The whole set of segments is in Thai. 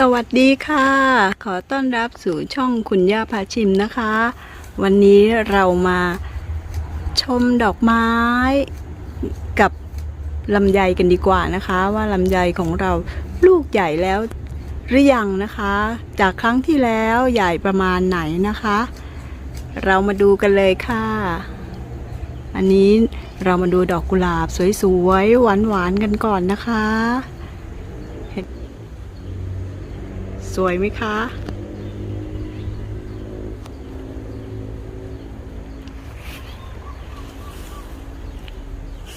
สวัสดีค่ะ ขอต้อนรับสู่ช่องคุณย่าพาชิมนะคะ วันนี้เรามาชมดอกไม้กับลำไยกันดีกว่านะคะ ว่าลำไยของเราลูกใหญ่แล้วหรือยังนะคะ จากครั้งที่แล้วใหญ่ประมาณไหนนะคะ เรามาดูกันเลยค่ะ อันนี้เรามาดูดอกกุหลาบสวยๆหวานๆกันก่อนนะคะ สวยไหมคะ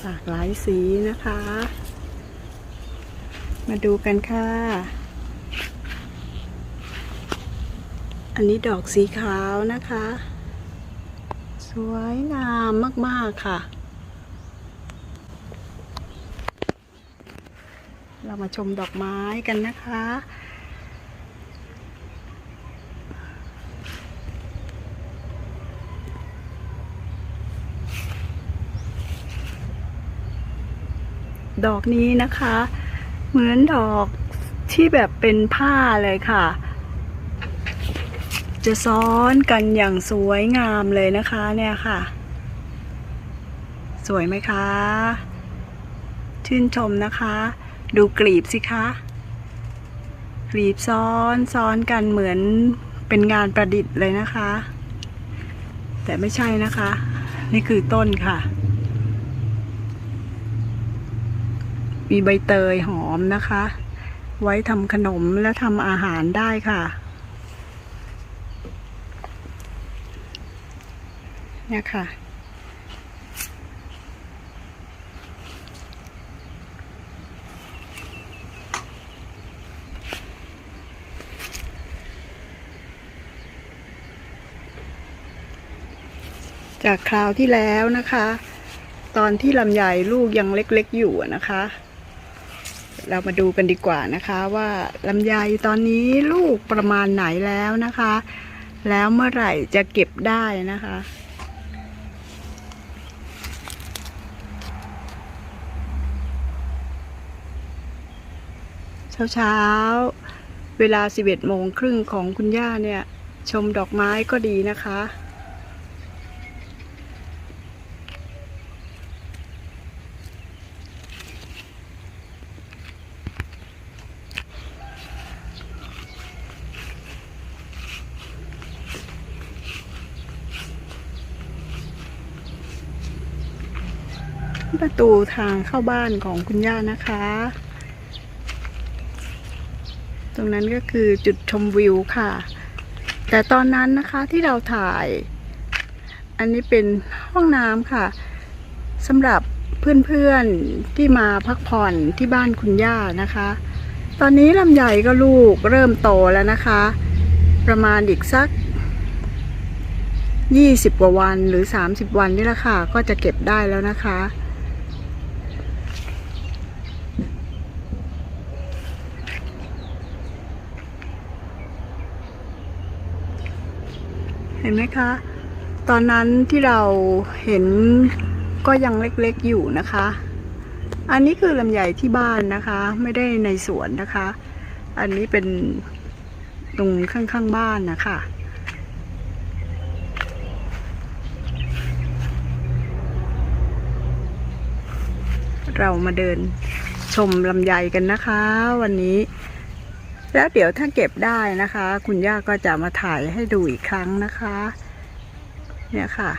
หลากหลายสีนะคะ มาดูกันค่ะ อันนี้ดอกสีขาวนะคะ สวยงามมาก ๆ ค่ะ เรามาชมดอกไม้กันนะคะ ดอกนี้นะคะ เหมือนดอกที่แบบเป็นผ้าเลยค่ะ จะซ้อนกันอย่างสวยงามเลยนะคะเนี่ยค่ะ สวยไหมคะ ชื่นชมนะคะ ดูกลีบสิคะกลีบซ้อนซ้อนกันเหมือนเป็นงานประดิษฐ์เลยนะคะ แต่ไม่ใช่นะคะ นี่คือต้นค่ะ มีใบเตยหอมนะคะ ไว้ทำขนมและทำอาหารได้ค่ะเนี่ยค่ะจากคราวที่แล้วนะคะ ตอนที่ลำไยลูกยังเล็กๆอยู่นะคะ เรามาดูกันดีกว่านะคะว่าลำไยตอนนี้ลูกประมาณไหนแล้วนะคะ แล้วเมื่อไหร่จะเก็บได้นะคะ เช้าเช้าเวลา 11โมงครึ่งของคุณย่าเนี่ย ชมดอกไม้ก็ดีนะคะ ประตูทางเข้าบ้านของคุณย่านะคะ ตรงนั้นก็คือจุดชมวิวค่ะ แต่ตอนนั้นนะคะที่เราถ่าย อันนี้เป็นห้องน้ำค่ะสำหรับเพื่อนๆที่มาพักผ่อนที่บ้านคุณย่านะคะ ตอนนี้ลำใหญ่ก็ลูกเริ่มโตแล้วนะคะ ประมาณอีกสัก20 กว่าวันหรือ 30 วันนี่แหละค่ะ ก็จะเก็บได้แล้วนะคะ ห็นไหมคะ ตอนนั้นที่เราเห็นก็ยังเล็กๆอยู่นะคะ อันนี้คือลำไยที่บ้านนะคะ ไม่ได้ในสวนนะคะ อันนี้เป็นตรงข้างๆบ้านนะคะเรามาเดินชมลำไยกันนะคะ วันนี้ แล้วเดี๋ยวถ้าเก็บได้นะคะ คุณย่าก็จะมาถ่ายให้ดูอีกครั้งนะคะ เนี่ยค่ะ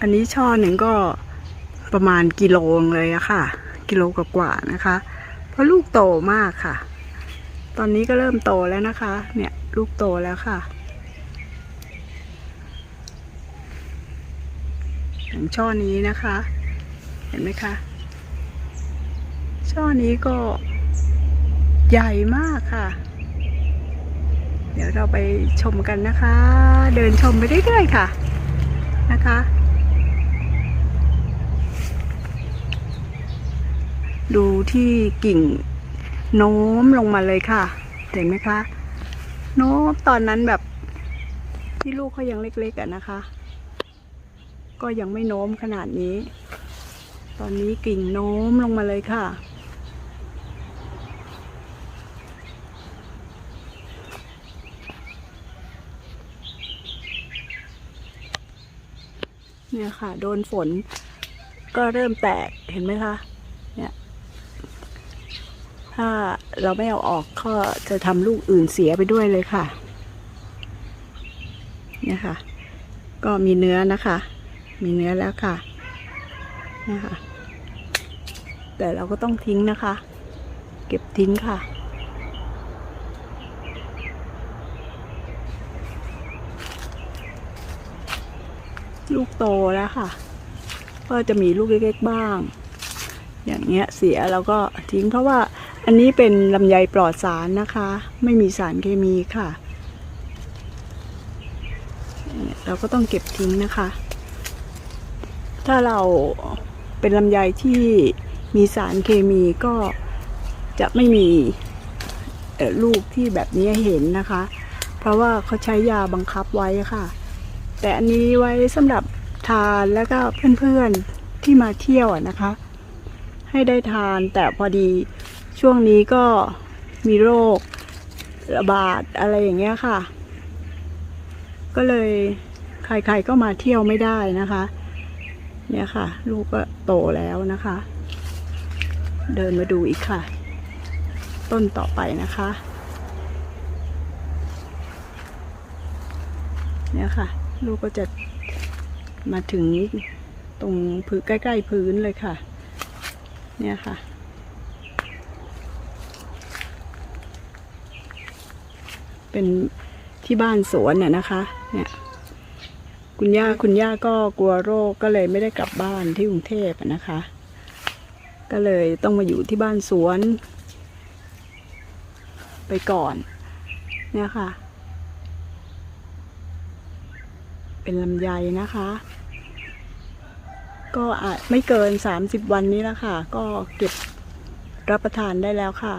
อันนี้ช่อหนึ่งก็ประมาณกิโลเลยอะค่ะ กิโลกว่าๆนะคะ เพราะลูกโตมากค่ะ ตอนนี้ก็เริ่มโตแล้วนะคะ เนี่ยลูกโตแล้วค่ะอย่างช่อนี้นะคะ เห็นไหมคะ ช่อนี้ก็ใหญ่มากค่ะ เดี๋ยวเราไปชมกันนะคะ เดินชมไปเรื่อยๆค่ะนะคะ ดูที่กิ่งโน้มลงมาเลยค่ะ เห็นไหมคะ โน้มตอนนั้นแบบที่ลูกเขายังเล็กๆอะนะคะ ก็ยังไม่โน้มขนาดนี้ ตอนนี้กิ่งโน้มลงมาเลยค่ะ เนี่ยค่ะ โดนฝน ก็เริ่มแตกเห็นไหมคะ เนี่ย ถ้าเราไม่เอาออกก็จะทำลูกอื่นเสียไปด้วยเลยค่ะ เนี่ยค่ะ ก็มีเนื้อนะคะ มีเนื้อแล้วค่ะเนี่ยค่ะแต่เราก็ต้องทิ้งนะคะ เก็บทิ้งค่ะ ลูกโตแล้วค่ะ ก็จะมีลูกเล็กๆบ้าง อย่างเงี้ยเสียเราก็ทิ้งเพราะว่าอันนี้เป็นลำไยปลอดสารนะคะ ไม่มีสารเคมีค่ะ เราก็ต้องเก็บทิ้งนะคะ ถ้าเราเป็นลำไยที่มีสารเคมีก็จะไม่มีลูกที่แบบนี้เห็นนะคะ เพราะว่าเขาใช้ยาบังคับไว้ค่ะ แต่อันนี้ไว้สำหรับทานแล้วก็เพื่อนๆที่มาเที่ยวนะคะ ให้ได้ทานแต่พอดีช่วงนี้ก็มีโรคระบาดอะไรอย่างเงี้ยค่ะ ก็เลยใครๆก็มาเที่ยวไม่ได้นะคะ เนี่ยค่ะ ลูกก็โตแล้วนะคะ เดินมาดูอีกค่ะ ต้นต่อไปนะคะ เนี่ยค่ะ ลูกก็จะมาถึงตรงพื้นใกล้ ๆ พื้นเลยค่ะ เนี่ยค่ะ เป็นที่บ้านสวนน่ะนะคะ เนี่ย คุณย่าคุณย่าก็กลัวโรคก็เลยไม่ได้กลับบ้านที่กรุงเทพนะคะ ก็เลยต้องมาอยู่ที่บ้านสวน ไปก่อน เนี่ยค่ะ เป็นลำไยนะคะ ก็อาจไม่เกิน 30 วันนี้แล้วค่ะ ก็เก็บรับประทานได้แล้วค่ะ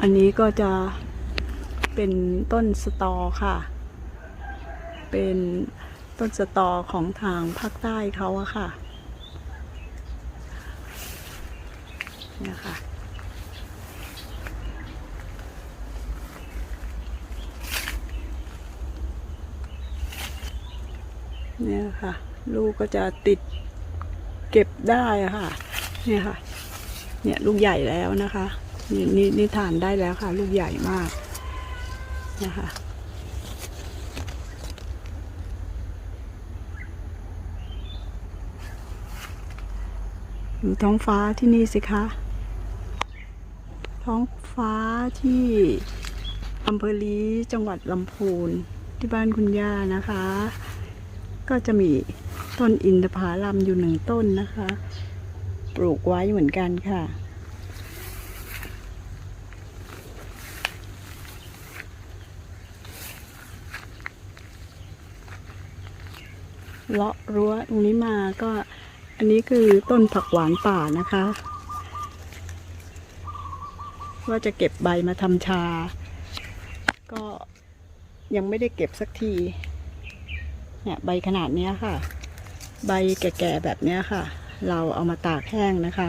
อันนี้ก็จะเป็นต้นสตอค่ะ เป็นต้นสตอของทางภาคใต้เขาอะค่ะ นี่ค่ะเนี่ยค่ะ ลูกก็จะติดเก็บได้ค่ะ เนี่ยค่ะ เนี่ยลูกใหญ่แล้วนะคะนี่นี่นี่ทานได้แล้วค่ะ ลูกใหญ่มากนะคะดูท้องฟ้าที่นี่สิคะ ท้องฟ้าที่อำเภอลีจังหวัดลำพูนที่บ้านคุณย่านะคะ ก็จะมีต้นอินทผลัมอยู่หนึ่งต้นนะคะ ปลูกไว้เหมือนกันค่ะ เลาะรั้วตรงนี้มาก็อันนี้คือต้นผักหวานป่านะคะ ว่าจะเก็บใบมาทำชา ก็ยังไม่ได้เก็บสักที เนี่ยใบขนาดนี้ค่ะ ใบแก่ๆแบบนี้ค่ะ เราเอามาตากแห้งนะคะ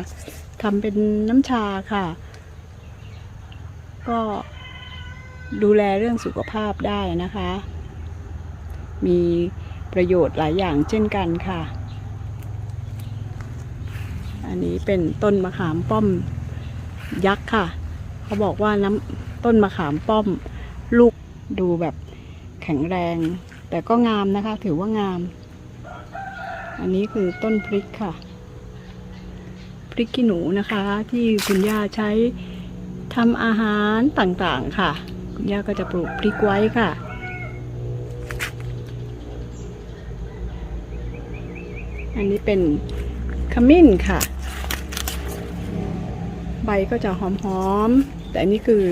ทำเป็นน้ำชาค่ะ ก็ดูแลเรื่องสุขภาพได้นะคะ มีประโยชน์หลายอย่างเช่นกันค่ะ อันนี้เป็นต้นมะขามป้อมยักษ์ค่ะ เขาบอกว่าน้ำต้นมะขามป้อมลูกดูแบบแข็งแรง แต่ก็งามนะคะ ถือว่างาม อันนี้คือต้นพริกค่ะ พริกขี้หนูนะคะ ที่คุณย่าใช้ทำอาหารต่างๆค่ะ คุณย่าก็จะปลูกพริกไว้ค่ะอันนี้เป็นขมิ้นค่ะ ใบก็จะหอมๆ แต่อันนี้คือ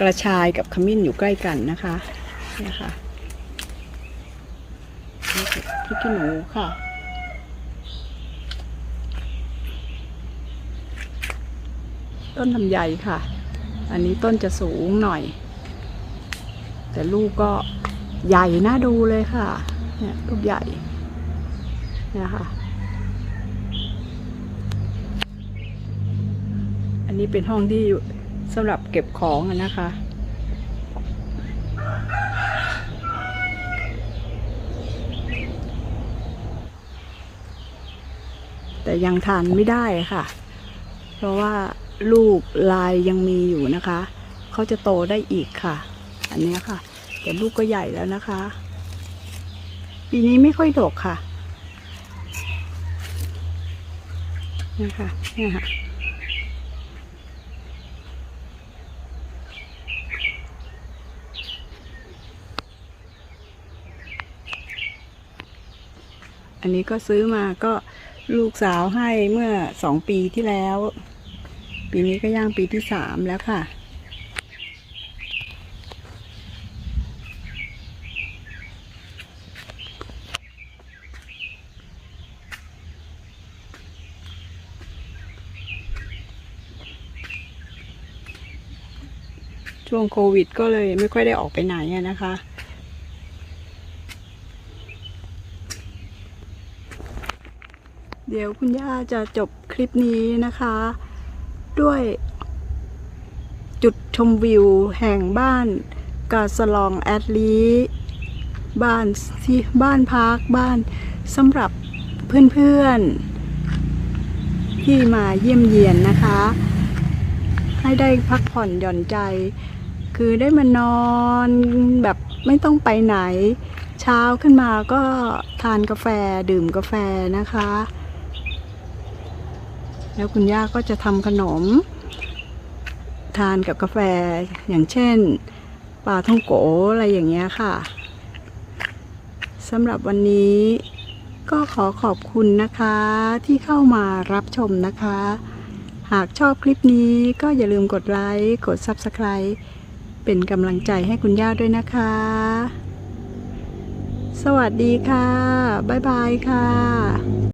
กระชายกับขมิ้นอยู่ใกล้กันนะคะนี่ค่ะนี่คือพริกขี้หนูค่ะ ต้นลำไยค่ะ อันนี้ต้นจะสูงหน่อย แต่ลูกก็ใหญ่น่าดูเลยค่ะ เนี่ยลูกใหญ่เนี่ยค่ะ อันนี้เป็นห้องที่สำหรับเก็บของนะคะ แต่ยังทานไม่ได้ค่ะ เพราะว่าลูกลายยังมีอยู่นะคะ เขาจะโตได้อีกค่ะ อันนี้ค่ะ แต่ลูกก็ใหญ่แล้วนะคะ ปีนี้ไม่ค่อยดกค่ะนะคะเนี่ยค่ะ อันนี้ก็ซื้อมาก็ลูกสาวให้เมื่อสองปีที่แล้ว ปีนี้ก็ย่างปีที่สามแล้วค่ะ ช่วงโควิดก็เลยไม่ค่อยได้ออกไปไหนนะคะ เดี๋ยวคุณย่าจะจบคลิปนี้นะคะ ด้วย จุดชมวิวแห่งบ้านกาสลองแอดลีบ้านที่บ้านพักบ้านสำหรับเพื่อนๆ ที่มาเยี่ยมเยียนนะคะ ให้ได้พักผ่อนหย่อนใจ คือได้มานอนแบบไม่ต้องไปไหน เช้าขึ้นมาก็ทานกาแฟดื่มกาแฟนะคะ แล้วคุณย่าก็จะทำขนม ทานกับกาแฟอย่างเช่นปลาท่องโกอะไรอย่างเงี้ยค่ะสำหรับวันนี้ก็ขอขอบคุณนะคะที่เข้ามารับชมนะคะ หากชอบคลิปนี้ก็อย่าลืมกดไลค์ กด Subscribe เป็นกำลังใจให้คุณย่าด้วยนะคะ สวัสดีค่ะ บ๊ายบายค่ะ